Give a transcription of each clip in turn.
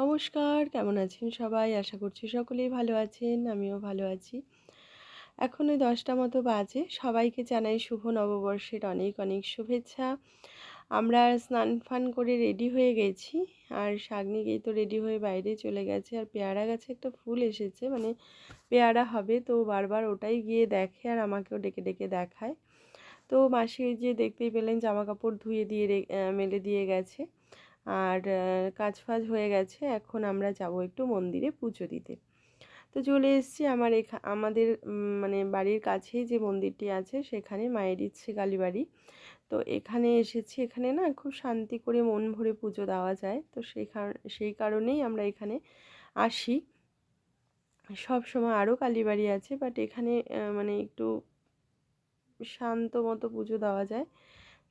নমস্কার, কেমন আছেন সবাই? আশা করছি সকলেই ভালো আছেন, আমিও ভালো আছি। এখন ওই দশটা মতো বাজে, সবাইকে জানাই শুভ নববর্ষের অনেক অনেক শুভেচ্ছা। আমরা স্নান ফান করে রেডি হয়ে গেছি, আর শাগনিকেই তো রেডি হয়ে বাইরে চলে গেছে, আর পেয়ারা গাছে একটা ফুল এসেছে মানে পেয়ারা হবে, তো বারবার ওটাই গিয়ে দেখে আর আমাকেও ডেকে ডেকে দেখায়। তো মাসি যে দেখতেই পেলেন জামা কাপড় ধুয়ে দিয়ে মেলে দিয়ে গেছে। আর কাজ ফাজ হয়ে গেছে। এখন আমরা যাব একটু মন্দিরে পুজো দিতে। তো চলে এসেছি আমার এখা, আমাদের মানে বাড়ির কাছেই যে মন্দিরটি আছে, সেখানে মায়ের ইচ্ছে কালীবাড়ি তো এখানে এসেছি, এখানে না খুব শান্তি করে মন ভরে পুজো দেওয়া যায়। তো সেই সেই কারণেই আমরা এখানে আসি। সব সময় আরও কালীবাড়ি আছে, বাট এখানে মানে একটু শান্ত মতো পুজো দেওয়া যায়।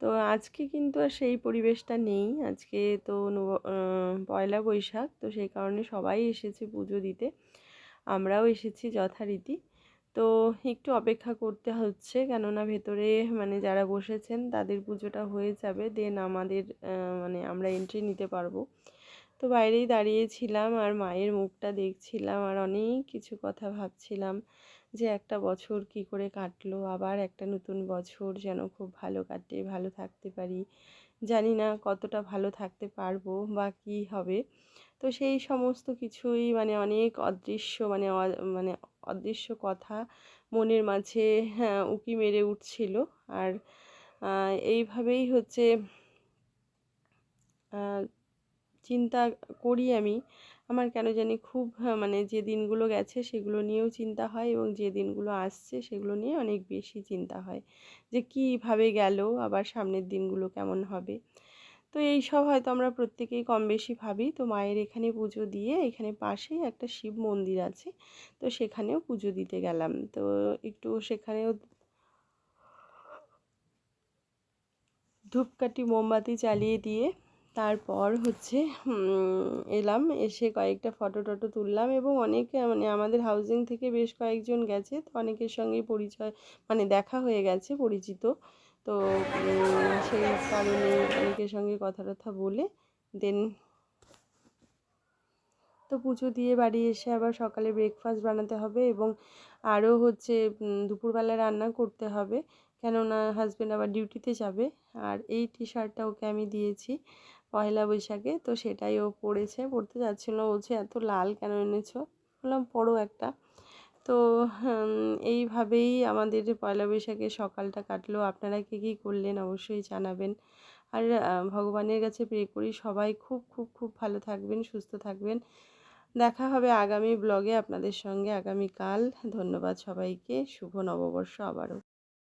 তো আজকে কিন্তু আর সেই পরিবেশটা নেই। আজকে তো পয়লা বৈশাখ, তো সেই কারণে সবাই এসেছে পুজো দিতে। আমরাও এসেছি যথারীতি। তো একটু অপেক্ষা করতে হচ্ছে, কেননা ভেতরে মানে যারা বসেছেন তাদের পুজোটা হয়ে যাবে, দেন আমাদের মানে আমরা এন্ট্রি নিতে পারব। তো বাইরেই দাঁড়িয়েছিলাম আর মায়ের মুখটা দেখছিলাম আর অনেক কিছু কথা ভাবছিলাম। যে একটা বছর কি করে কাটলো, আবার একটা নতুন বছর যেন খুব ভালো কাটে, ভালো থাকতে পারি। জানি না কতটা ভালো থাকতে পারব বা কী হবে। তো সেই সমস্ত কিছুই মানে অনেক অদৃশ্য মানে মানে অদৃশ্য কথা মনের মাঝে হ্যাঁ উকি মেরে উঠছিল। আর এইভাবেই হচ্ছে চিন্তা করি আমি আমার কেন জানি খুব মানে যে দিনগুলো গেছে সেগুলো নিয়েও চিন্তা হয় এবং যে দিনগুলো আসছে সেগুলো নিয়ে অনেক বেশি চিন্তা হয় যে কীভাবে গেল, আবার সামনের দিনগুলো কেমন হবে। তো এই সব হয়তো আমরা প্রত্যেকেই কম বেশি ভাবি। তো মায়ের এখানে পুজো দিয়ে এখানে পাশেই একটা শিব মন্দির আছে, তো সেখানেও পুজো দিতে গেলাম। তো একটু সেখানেও ধূপকাঠি মোমবাতি চালিয়ে দিয়ে তারপর হচ্ছে এলাম, এসে কয়েকটা ফটো টটো তুললাম এবং অনেকে মানে আমাদের হাউজিং থেকে বেশ কয়েকজন গেছে, তো অনেকের সঙ্গেই পরিচয় মানে দেখা হয়ে গেছে, পরিচিত। তো সেই কারণে অনেকের সঙ্গে কথা টথা বলে দেন তো পুজো দিয়ে বাড়ি এসে আবার সকালে ব্রেকফাস্ট বানাতে হবে এবং আরও হচ্ছে দুপুরবেলা রান্না করতে হবে। কেননা হাজব্যান্ড আবার ডিউটিতে যাবে, আর এই টি শার্টটা ওকে আমি দিয়েছি। পয়লা বৈশাখে। তো সেটাই ও পড়েছে, পড়তে যাচ্ছিল। বলছে এত লাল কেন এনেছো? বললাম, পড়ো একটা। তো এইভাবেই আমাদের পয়লা বৈশাখে সকালটা কাটলো। আপনারা কী কী করলেন অবশ্যই জানাবেন। আর ভগবানের কাছে প্রে করি সবাই খুব খুব খুব ভালো থাকবেন, সুস্থ থাকবেন। দেখা হবে আগামী ব্লগে আপনাদের সঙ্গে আগামীকাল। ধন্যবাদ সবাইকে। শুভ নববর্ষ আবারও।